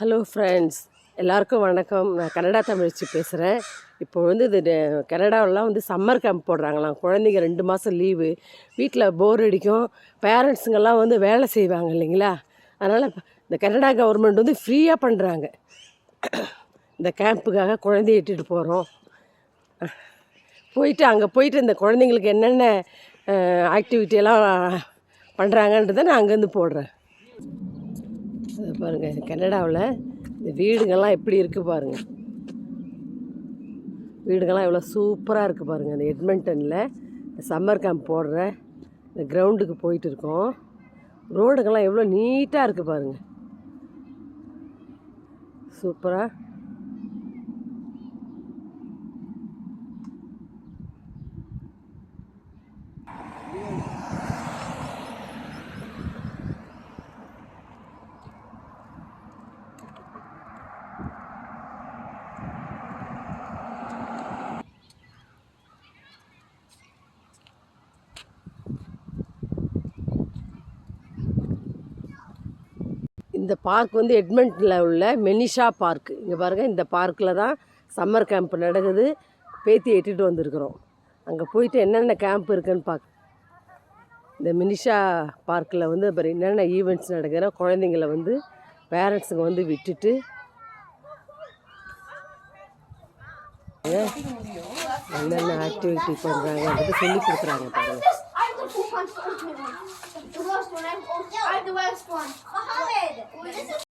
Hello friends எல்லாருக்கும் வணக்கம். நான் கனடா தமிழ்ச்சி பேசுகிறேன் இப்போ வந்து இது நெ- வந்து சம்மர் கேம்ப் போடுறாங்களாம். குழந்தைங்க ரெண்டு மாதம் லீவு வீட்டில் போர் அடிக்கும். பேரண்ட்ஸுங்கெல்லாம் வந்து வேலை செய்வாங்க இல்லைங்களா? அதனால் இந்த கனடா கவர்மெண்ட் வந்து ஃப்ரீயாக பண்ணுறாங்க இந்த கேம்ப்புக்காக குழந்தைய இட்டுட்டு போகிறோம் போயிட்டு அங்கே போயிட்டு இந்த குழந்தைங்களுக்கு என்னென்ன ஆக்டிவிட்டியெல்லாம் பண்ணுறாங்கன்றதை நான் அங்கேருந்து போடுறேன். பாருங்கள் பாருங்க கனடாவில் இந்த வீடுங்கள்லாம் எப்படி இருக்குது பாருங்கள் வீடுங்கள்லாம் எவ்வளோ சூப்பராக இருக்குது பாருங்கள் இந்த எட்மண்டனில் சம்மர் கேம்ப் போடுற இந்த கிரவுண்டுக்கு போயிட்டு இருக்கோம். ரோடுங்கள்லாம் எவ்வளோ நீட்டாக இருக்குது பாருங்கள் சூப்பராக இந்த பார்க் வந்து எட்மண்டில் உள்ள மெனிஷா பார்க் இங்கே பாருங்கள் இந்த பார்க்கில் தான் சம்மர் கேம்ப் நடக்குது பேத்தி எட்டிட்டு வந்திருக்கிறோம் அங்கே போயிட்டு என்னென்ன கேம்ப் இருக்குன்னு பார்க்க இந்த மினிஷா பார்க்கில் வந்து அப்புறம் என்னென்ன ஈவெண்ட்ஸ் நடக்கிற குழந்தைங்கள வந்து பேரண்ட்ஸுங்க வந்து விட்டுட்டு என்னென்ன ஆக்டிவிட்டி பண்ணுறாங்கன்றது சொல்லி கொடுக்குறாங்க பாருங்கள் this is